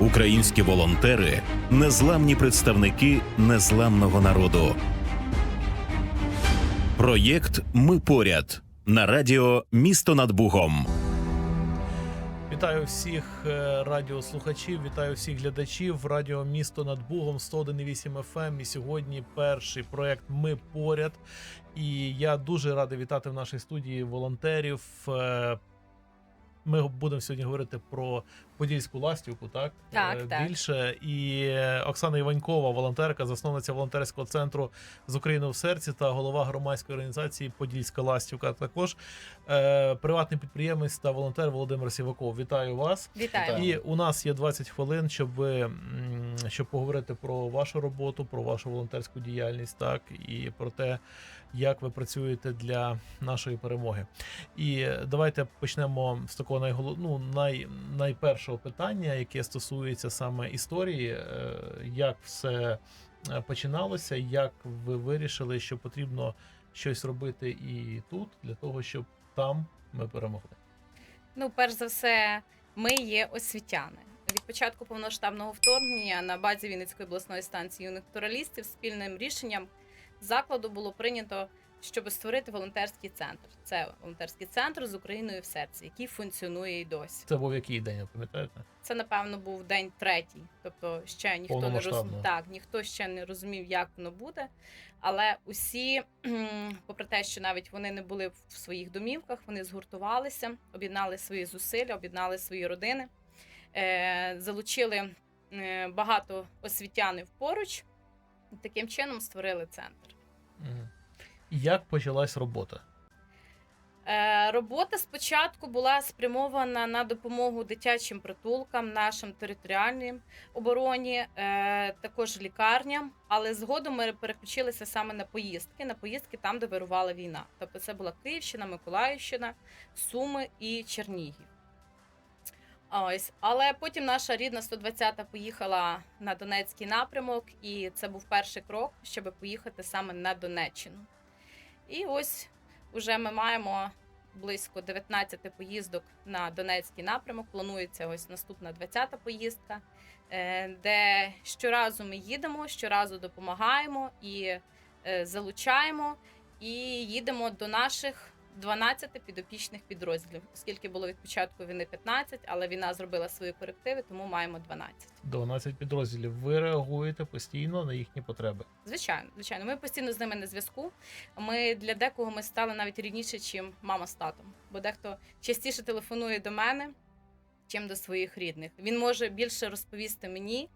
Українські волонтери незламні представники незламного народу. Проєкт Ми поряд на радіо Місто над Бугом. Вітаю всіх е, радіослухачів, вітаю всіх глядачів. Радіо Місто над Бугом 101,8 FM. І сьогодні перший проект Ми поряд. І я дуже радий вітати в нашій студії волонтерів. Е, Ми будемо сьогодні говорити про Подільську ластівку, так? Так, Е, так. Більше. І Оксана Іванькова, волонтерка, засновниця волонтерського центру з України в серці та голова громадської організації Подільська ластівка. Також е, приватний підприємець та волонтер Володимир Сіваков. Вітаю вас. Вітаю. І у нас є 20 хвилин, щоб ви щоб поговорити про вашу роботу, про вашу волонтерську діяльність, так і про те, як ви працюєте для нашої перемоги. І давайте почнемо з такого найголов... ну, най... найпершого питання, яке стосується саме історії, е, як все е, починалося, як ви вирішили, що потрібно щось робити і тут для того, щоб там ми перемогли. Ну, перш за все, ми є освітяни. Від початку повноштабного вторгнення на базі Вінницької обласної станції юних туралістів спільним рішенням закладу було прийнято, щоб створити волонтерський центр. Це волонтерський центр з Україною в серці, який функціонує і досі. Це був який день, ви пам'ятаєте? Це напевно був день третій, тобто ще ніхто не розумів, так, ніхто ще не розумів, як воно буде. Але усі, попри те, що навіть вони не були в своїх домівках, вони згуртувалися, об'єднали свої зусилля, об'єднали свої родини, е, залучили е, багато освітянів поруч, і таким чином створили центр. Мгм. Як почалась робота? Е, Робота спочатку була спрямована на допомогу дитячим притулкам, нашим територіальним обороні, е, також лікарням. Але згодом ми переключилися саме на поїздки, на поїздки там, де вирувала війна. Тобто це була Київщина, Миколаївщина, Суми і Чернігів. Ось, але потім наша рідна 120-та поїхала на Донецький напрямок, і це був перший крок, щоб поїхати саме на Донеччину. І ось Уже ми маємо близько 19 поїздок на Донецький напрямок. Планується ось наступна 20-та поїздка, е, де щоразу ми їдемо, щоразу допомагаємо і е, залучаємо, і їдемо до наших 12 підопічних підрозділів, оскільки було від початку війни 15, але війна зробила свої корективи, тому маємо 12. 12 підрозділів. Ви реагуєте постійно на їхні потреби. Звичайно, звичайно, ми постійно з ними на зв'язку. Ми для декого ми стали навіть рідніше, чим мама з татом. Бо дехто частіше телефонує до мене, чим до своїх рідних. Він може більше розповісти мені.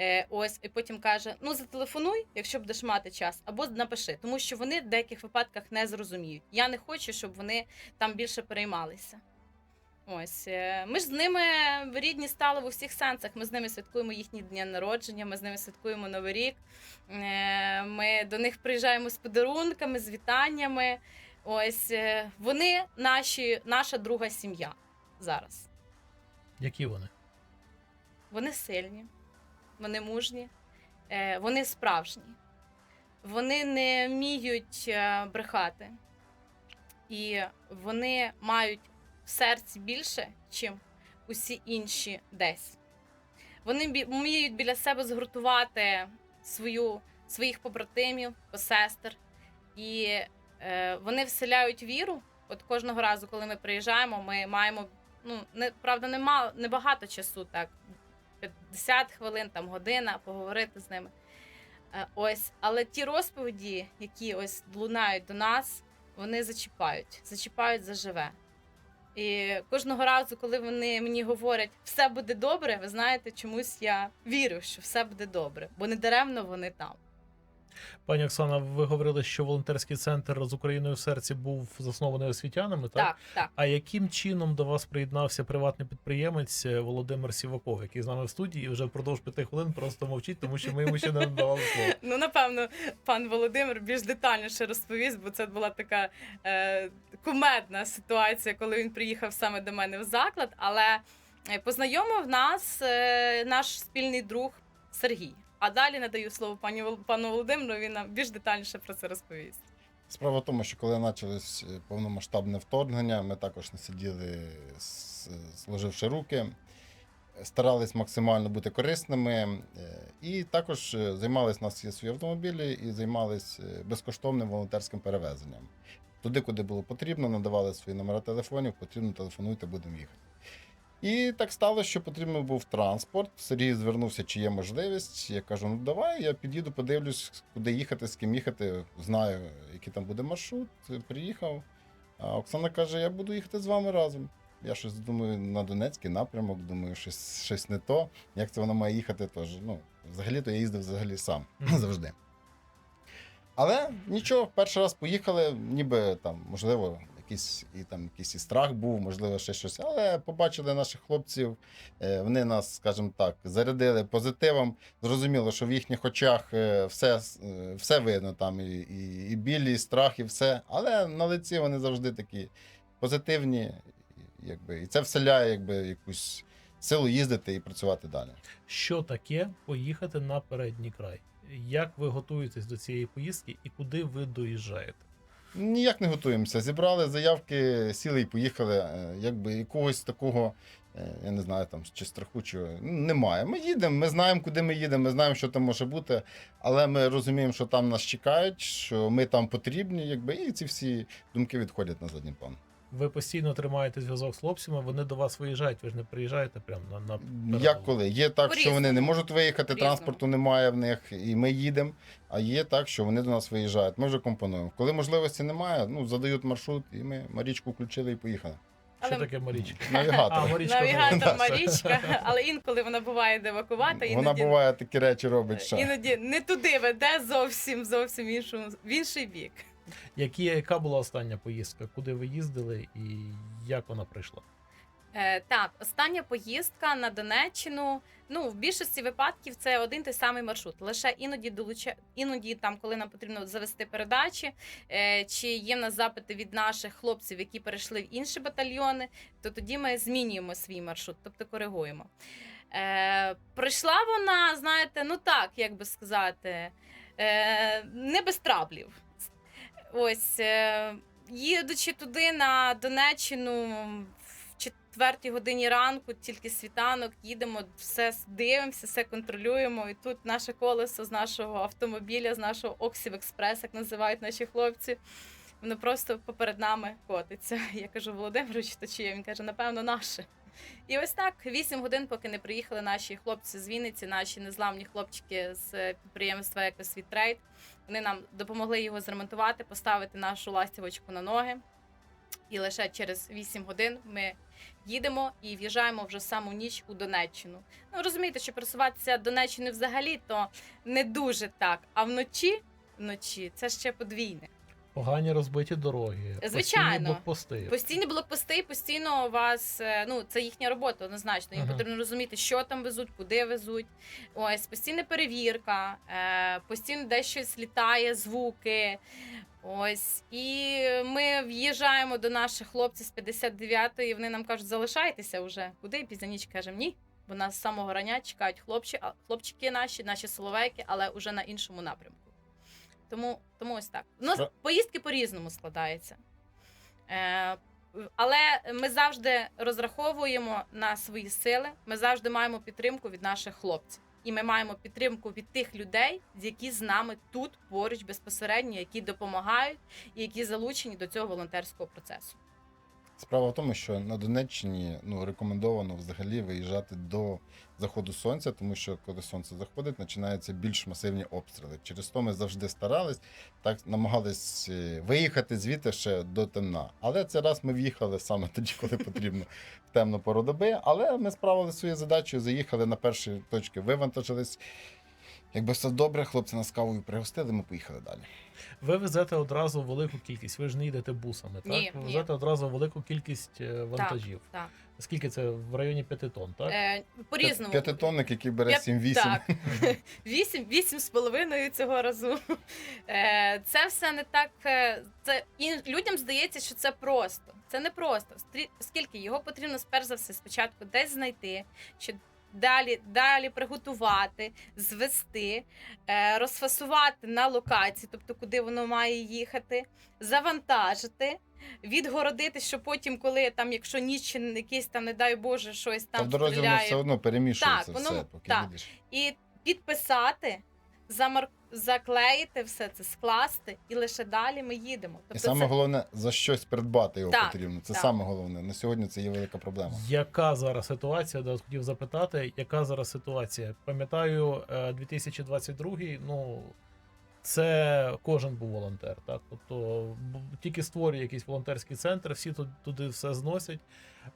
Е, ось і потім каже: ну зателефонуй, якщо будеш мати час, або напиши, тому що вони в деяких випадках не зрозуміють. Я не хочу, щоб вони там більше переймалися. Ось е, ми ж з ними рідні стали в усіх сенсах. Ми з ними святкуємо їхні дні народження, ми з ними святкуємо Новий рік. Е, Ми до них приїжджаємо з подарунками, з вітаннями. Ось е, вони наші, наша друга сім'я зараз. Які вони? Вони сильні, вони мужні, е, вони справжні, вони не вміють е, брехати, і вони мають в серці більше, чим усі інші десь. Вони вміють біля себе згуртувати свою, своїх побратимів, посестер, і е, вони вселяють віру. От кожного разу, коли ми приїжджаємо, ми маємо ну не правда, нема небагато часу, так 50 хвилин, там година поговорити з ними. Е, Ось, але ті розповіді, які ось лунають до нас, вони зачіпають, зачіпають заживе. І кожного разу, коли вони мені говорять, все буде добре, ви знаєте, чомусь я вірю, що все буде добре, бо не даремно вони там. Пані Оксана, ви говорили, що волонтерський центр з Україною в серці був заснований освітянами, так? Так, так. А яким чином до вас приєднався приватний підприємець е, Володимир Сіваков, який з нами в студії і вже впродовж п'яти хвилин просто мовчить, тому що ми йому ще не надавали слово. Ну, напевно, пан Володимир більш детальніше розповість, бо це була така е, кумедна ситуація, коли він приїхав саме до мене в заклад. Але е, познайомив нас е, наш спільний друг Сергій. А далі надаю слово пані пану Володимиру. Він нам більш детальніше про це розповість. Справа в тому, що коли почалось е, повномасштабне вторгнення, ми також не сиділи, сложивши руки. старались максимально бути корисними. е, І також е, займались у нас є свої автомобілі і займались е, безкоштовним волонтерським перевезенням. Туди, куди було потрібно, надавали свої номери телефонів, потрібно телефонуйте, будемо їхати. І так сталося, що потрібен був транспорт. Сергій звернувся, чи є можливість. Я кажу: ну давай, я під'їду, подивлюсь, куди їхати, з ким їхати. Знаю, який там буде маршрут. Приїхав. А Оксана каже: я буду їхати з вами разом. Я щось думаю на Донецький напрямок, думаю, щось, щось не то. Як це вона має їхати теж. Ну, взагалі-то я їздив взагалі сам завжди. Але нічого, перший раз поїхали, ніби там, можливо, якийсь і там якийсь і страх був, можливо, ще щось. Але побачили наших хлопців, е, вони нас, скажімо так, зарядили позитивом. Зрозуміло, що в їхніх очах е, все, е, все видно, там і, і, і біль, і страх, і все. Але на лиці вони завжди такі позитивні, якби, і це вселяє якби, якусь силу їздити і працювати далі. Що таке поїхати на передній край? Як ви готуєтесь до цієї поїздки і куди ви доїжджаєте? Ніяк не готуємося. Зібрали заявки, сіли і поїхали. Е, Якби якогось такого, е, я не знаю, там чи страху, чи немає. Ми їдемо, ми знаємо, куди ми їдемо, ми знаємо, що там може бути, але ми розуміємо, що там нас чекають, що ми там потрібні, якби, і ці всі думки відходять на задній план. Ви постійно тримаєте зв'язок з хлопцями, вони до вас виїжджають, ви ж не приїжджаєте прямо на, на передову. Як коли? Є так, що вони не можуть виїхати, транспорту немає в них, і ми їдемо. А є так, що вони до нас виїжджають. Ми вже компонуємо. Коли можливості немає, ну задають маршрут, і ми Марічку включили і поїхали. Що Але- таке Марічка? Навігатор. А, Марічка. Навігатор. Марічка, але інколи вона буває девакувата, Вона буває такі речі робить ще. іноді не туди веде зовсім зовсім в іншому в інший бік. Які, яка була остання поїздка? Куди ви їздили і як вона прийшла? Е, так, остання поїздка на Донеччину. Ну, в більшості випадків це один той самий маршрут. Лише іноді долуча... іноді, там, коли нам потрібно завести передачі, е, чи є в нас запити від наших хлопців, які перейшли в інші батальйони, то тоді ми змінюємо свій маршрут, тобто коригуємо. Е, прийшла вона, знаєте, ну так, як би сказати, е, не без траблів. Ось, е, їдучи туди на Донеччину в четвертій годині ранку, тільки світанок, їдемо, все дивимося, все контролюємо. І тут наше колесо з нашого автомобіля, з нашого Оксів Експрес, як називають наші хлопці. Воно просто поперед нами котиться. Я кажу, Володимирович, то чиє? Він каже, напевно, наше. І ось так, 8 годин, поки не приїхали наші хлопці з Вінниці, наші незламні хлопчики з підприємства Екосвіт Трейд. Вони нам допомогли його зремонтувати, поставити нашу ластівочку на ноги. І лише через 8 годин ми їдемо і в'їжджаємо вже саму ніч у Донеччину. Ну розумієте, що пересуватися Донеччини взагалі то не дуже так. А вночі, вночі це ще подвійне. Погані розбиті дороги, постійні Звичайно. блокпости. Постійні блокпости, постійно вас, е, ну це їхня робота, однозначно. Їм Ага. потрібно розуміти, що там везуть, куди везуть. Ось постійна перевірка, е, постійно десь щось літає, звуки. Ось, і ми в'їжджаємо до наших хлопців з 59-ї, і вони нам кажуть, залишайтеся вже. Куди? Пізня ніч кажемо, ні. Бо нас з самого рання чекають хлопчі, а- хлопчики наші, наші соловейки, але вже на іншому напрямку. Тому, тому ось так. Ну, нас поїздки по-різному складаються. Е, але ми завжди розраховуємо на свої сили. Ми завжди маємо підтримку від наших хлопців. І ми маємо підтримку від тих людей, які з нами тут поруч безпосередньо, які допомагають і які залучені до цього волонтерського процесу. Справа в тому, що на Донеччині ну, рекомендовано взагалі виїжджати до заходу сонця, тому що коли сонце заходить, починаються більш масивні обстріли. Через то ми завжди старались, так намагались е, виїхати звідти ще до темна. Але цей раз ми в'їхали саме тоді, коли потрібно в темну пору доби. Але ми справили свою задачу, заїхали на перші точки, вивантажились. Якби все добре, хлопці нас кавою пригостили, ми поїхали далі. Ви везете одразу велику кількість. Ви ж не їдете бусами, так? Ні, ви ні. везете одразу велику кількість е, вантажів. Так. Скільки це в районі 5 тонн, так? Е, по-різному. П'ятитонник, який бере П'ят- 7-8. Так. Вісім, вісім з половиною цього разу. Е, Це все не так. е, Це і людям здається, що це просто. Це не просто. Стрі- Оскільки його потрібно сперш за все спочатку десь знайти, чи далі, далі приготувати, звести, е, розфасувати на локації, тобто куди воно має їхати, завантажити, відгородити, що потім, коли там, якщо ніч якийсь там, не дай Боже, щось там в дорозі воно все одно перемішується Так, воно- все, поки так. їдеш. і підписати. Замар... Заклеїти все це, скласти, і лише далі ми їдемо. І Тобто саме це головне за щось придбати його Так, потрібно. Це так. саме головне. На сьогодні це є велика проблема. Яка зараз ситуація? Да, хотів запитати, яка зараз ситуація? Пам'ятаю, е, 2022, ну це кожен був волонтер. Так, тобто тільки створює якийсь волонтерський центр, всі тут туди все зносять.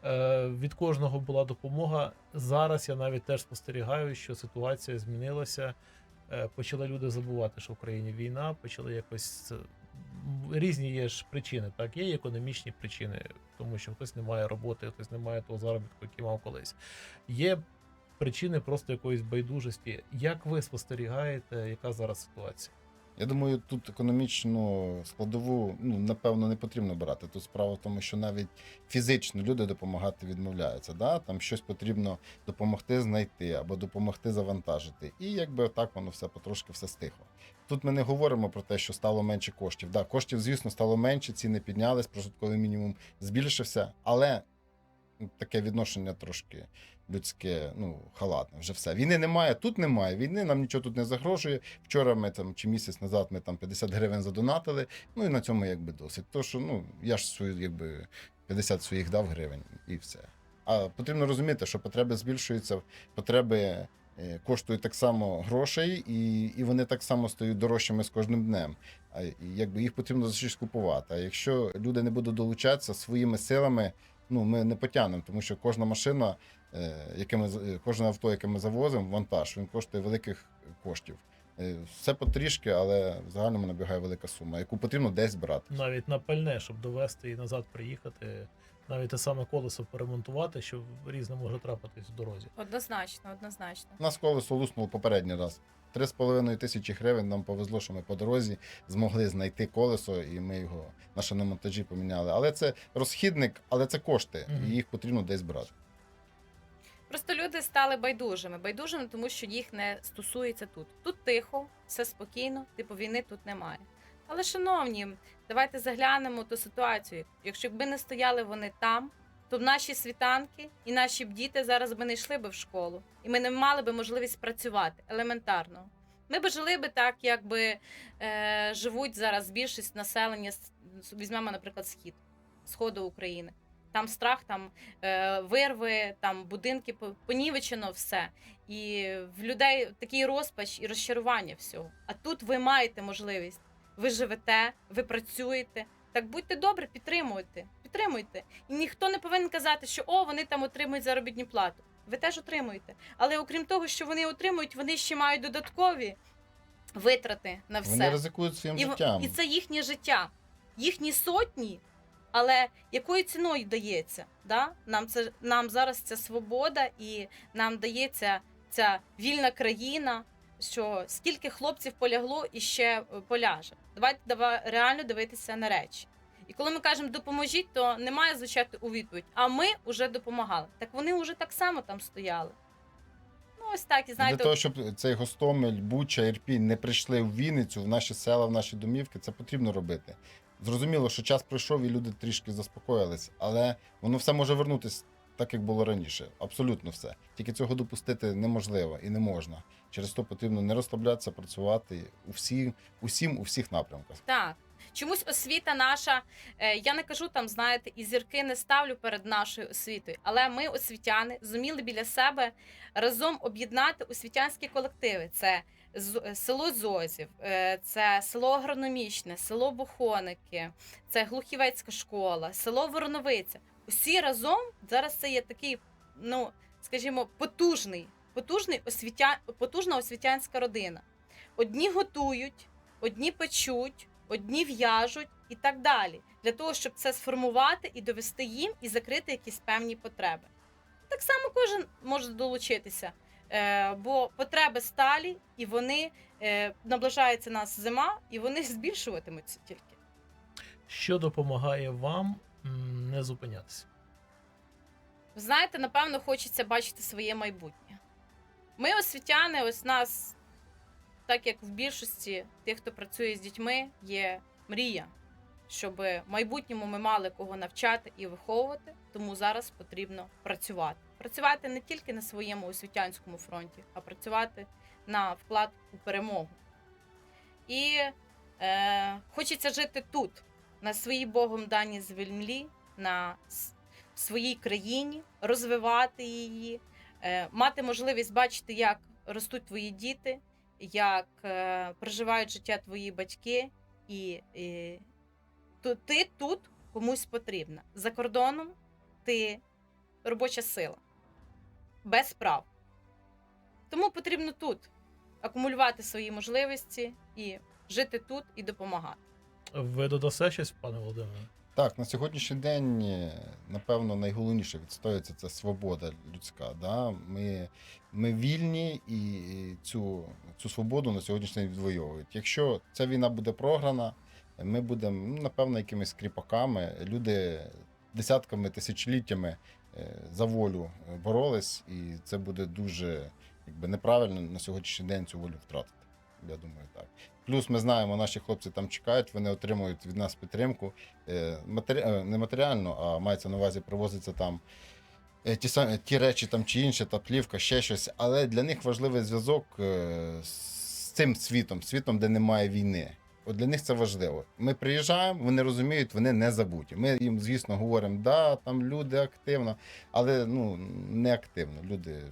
Е, Від кожного була допомога. Зараз я навіть теж спостерігаю, що ситуація змінилася. Е, Почали люди забувати, що в країні війна, почали якось. Різні є ж причини, так є економічні причини, тому що хтось не має роботи, хтось не має того заробітку, який мав колись. Є причини просто якоїсь байдужості. Як ви спостерігаєте, яка зараз ситуація? Я думаю, тут економічну складову ну напевно не потрібно брати. Тут справа в тому, що навіть фізично люди допомагати відмовляються. Да? Там щось потрібно допомогти знайти або допомогти завантажити. І якби так воно все потрошки все стихло. Тут ми не говоримо про те, що стало менше коштів. Да, коштів, звісно, стало менше, ціни піднялись, прожитковий мінімум збільшився, але таке відношення трошки людське, ну халатне. Вже все. Війни немає, тут немає. Війни нам нічого тут не загрожує. Вчора ми там чи місяць назад ми там 50 гривень задонатили. Ну і на цьому якби досить. То що ну я ж свою якби 50 своїх дав гривень і все. А потрібно розуміти, що потреби збільшуються, потреби. е, Коштують так само грошей, і, і вони так само стають дорожчими з кожним днем. А якби їх потрібно за щось купувати. А якщо люди не будуть долучатися своїми силами, ну ми не потягнемо, тому що кожна машина, яке ми е, кожне авто, яке ми завозимо, вантаж, він коштує великих коштів. Е, Все потрішки, але в загальному набігає велика сума, яку потрібно десь брати. Навіть на пальне, щоб довести і назад приїхати, навіть те саме колесо поремонтувати, що різне може трапитись в дорозі. однозначно, однозначно. У нас колесо луснуло попередній раз. Три з половиною тисячі гривень нам повезло, що ми по дорозі змогли знайти колесо, і ми його на шиномонтажі поміняли. Але це розхідник, але це кошти, і їх потрібно десь брати. Просто люди стали байдужими. Байдужими, тому що їх не стосується тут. Тут тихо, все спокійно, типу війни тут немає. Але, шановні, давайте заглянемо ту ситуацію. Якщо б не стояли вони там, то б наші світанки і наші б діти зараз би не йшли би в школу, і ми не мали би можливість працювати елементарно. Ми б жили би так, якби е, живуть зараз більшість населення, візьмемо, наприклад, схід, сходу України. Там страх, там е, вирви, там будинки понівечено все. І в людей такий розпач і розчарування всього. А тут ви маєте можливість. Ви живете, ви працюєте. Так будьте добре, підтримуйте. Підтримуйте. І ніхто не повинен казати, що о, вони там отримують заробітну плату. Ви теж отримуєте. Але окрім того, що вони отримують, вони ще мають додаткові витрати на все. Вони ризикують своїм І, життям. і це їхнє життя, їхні сотні. Але якою ціною дається? Да? Нам це нам зараз ця свобода, і нам дається ця вільна країна. Що скільки хлопців полягло і ще е, поляже. Давайте давай реально дивитися на речі. І коли ми кажемо допоможіть, то не має звучати у відповідь. А ми вже допомагали. Так вони вже так само там стояли. Ну ось так, і знаєте, Для того, щоб цей Гостомель, Буча, Ірпінь не прийшли в Вінницю, в наші села, в наші домівки, це потрібно робити. Зрозуміло, що час пройшов і люди трішки заспокоїлись, але воно все може вернутися так, як було раніше. Абсолютно все. Тільки цього допустити неможливо і не можна. Через то потрібно не розслаблятися, працювати у всі, усім у всіх напрямках. Так. Чомусь освіта наша, е, я не кажу там, знаєте, і зірки не ставлю перед нашою освітою, але ми, освітяни, зуміли біля себе разом об'єднати освітянські колективи. Це село Зозів, е, це село Агрономічне, село Бухоники, це Глухівецька школа, село Вороновиця. Усі разом зараз це є такий, ну скажімо, потужний, потужний освітя... потужна освітянська родина. Одні готують, одні печуть, одні в'яжуть і так далі, для того, щоб це сформувати і довести їм і закрити якісь певні потреби. Так само кожен може долучитися, е, бо потреби сталі, і вони е, наближається нас зима, і вони збільшуватимуться тільки. Що допомагає вам не зупинятися? Ви знаєте, напевно, хочеться бачити своє майбутнє. Ми освітяни, ось нас, так як в більшості тих, хто працює з дітьми, є мрія, щоб в майбутньому ми мали кого навчати і виховувати. Тому зараз потрібно працювати. Працювати не тільки на своєму освітянському фронті, а працювати на вклад у перемогу. І е, хочеться жити тут, на своїй Богом даній землі, на с- своїй країні, розвивати її, е, мати можливість бачити, як ростуть твої діти, як е, проживають життя твої батьки, і, і то ти тут комусь потрібна. За кордоном ти робоча сила, без прав. Тому потрібно тут акумулювати свої можливості і жити тут і допомагати. Ви додасте щось, пане Володимире? Так, на сьогоднішній день, напевно, найголовніше відстоюється це свобода людська. Да? Ми, ми вільні і цю, цю свободу на сьогоднішній день відвоюють. Якщо ця війна буде програна, ми будемо, ну, напевно, якимись кріпаками. Люди десятками, тисячоліттями за волю е, боролись, і це буде дуже якби, неправильно на сьогоднішній день цю волю втратити. Я думаю, так. Плюс ми знаємо, наші хлопці там чекають, вони отримують від нас підтримку. Е, матері... е, Не матеріально, а мається на увазі, привозиться там е, ті, самі, ті речі там чи інше, та плівка, ще щось. Але для них важливий зв'язок е, з цим світом, світом, де немає війни. От для них це важливо. Ми приїжджаємо, вони розуміють, вони не забуті. Ми їм, звісно, говоримо, да, там люди активно, але ну не активно. Люди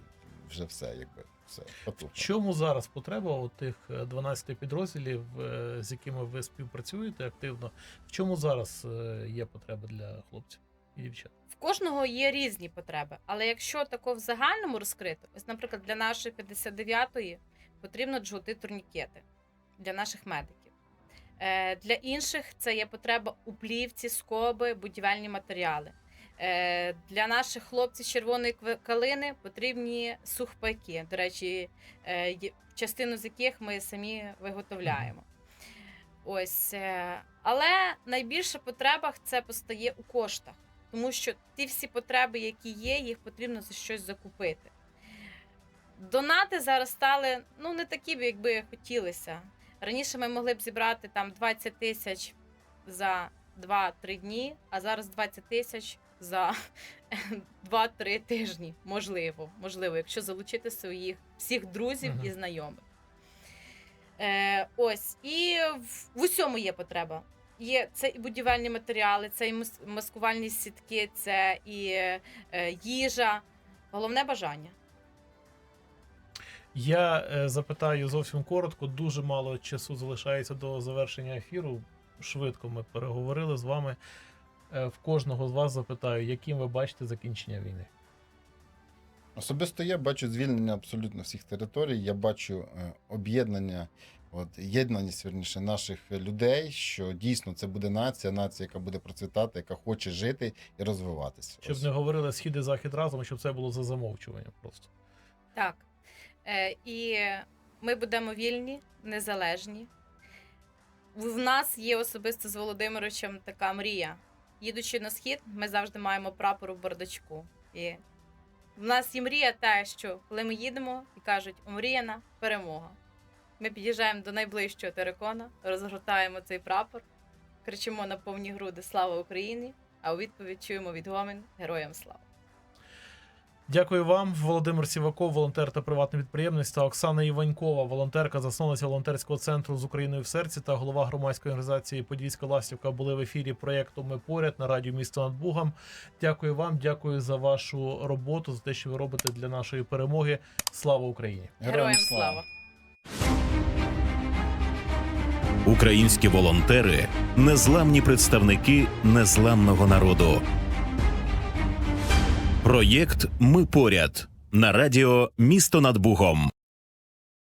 вже все, якби все В чому зараз потреба у тих е, 12 підрозділів, е, з якими ви співпрацюєте активно? В чому зараз е, є потреба для хлопців і дівчат? В кожного є різні потреби, але якщо тако в загальному розкрито, ось, наприклад, для нашої 59-ї потрібно джгути турнікети для наших медиків. Е, Для інших це є потреба у плівці, скоби, будівельні матеріали. Е, Для наших хлопців з червоної калини потрібні сухпайки. До речі, е, частину з яких ми самі виготовляємо. Ось, але найбільша потреба це постає у коштах тому що ті всі потреби, які є, їх потрібно за щось закупити. Донати зараз стали ну не такі, якби хотілося. Раніше ми могли б зібрати там 20 тисяч за 2-3 дні, а зараз 20 тисяч за 2-3 тижні. Можливо, можливо, якщо залучити своїх всіх друзів Мгм. і знайомих. Е, ось, і в, в усьому є потреба. Є це і будівельні матеріали, це і маскувальні сітки, це і е, їжа. Головне бажання. Я е, запитаю зовсім коротко, дуже мало часу залишається до завершення ефіру. Швидко ми переговорили з вами. Е, В кожного з вас запитаю, яким ви бачите закінчення війни. Особисто я бачу звільнення абсолютно всіх територій. Я бачу е, об'єднання, от єднаність верніше наших людей, що дійсно це буде нація, нація, яка буде процвітати, яка хоче жити і розвиватися. Щоб Ось. не говорили схід і захід разом, щоб це було за замовчуванням просто. Так. Е, і ми будемо вільні, незалежні. В нас є особисто з Володимировичем така мрія. Їдучи на схід, ми завжди маємо прапор у бардачку. І в нас є мрія та, що коли ми їдемо і кажуть, омріяна перемога. Ми під'їжджаємо до найближчого терикона, розгортаємо цей прапор, кричимо на повні груди Слава Україні! А у відповідь чуємо відгомін Героям слава! Дякую вам, Володимир Сіваков, волонтер та приватний підприємець, та Оксана Іванькова, волонтерка, засновниця волонтерського центру з Україною в серці та голова громадської організації Подільська ластівка були в ефірі проєкту Ми поряд на радіо місто над Бугом. Дякую вам, дякую за вашу роботу, за те, що ви робите для нашої перемоги. Слава Україні! Героям слава! Українські волонтери незламні представники незламного народу. Проєкт Ми поряд на радіо Місто над Бугом.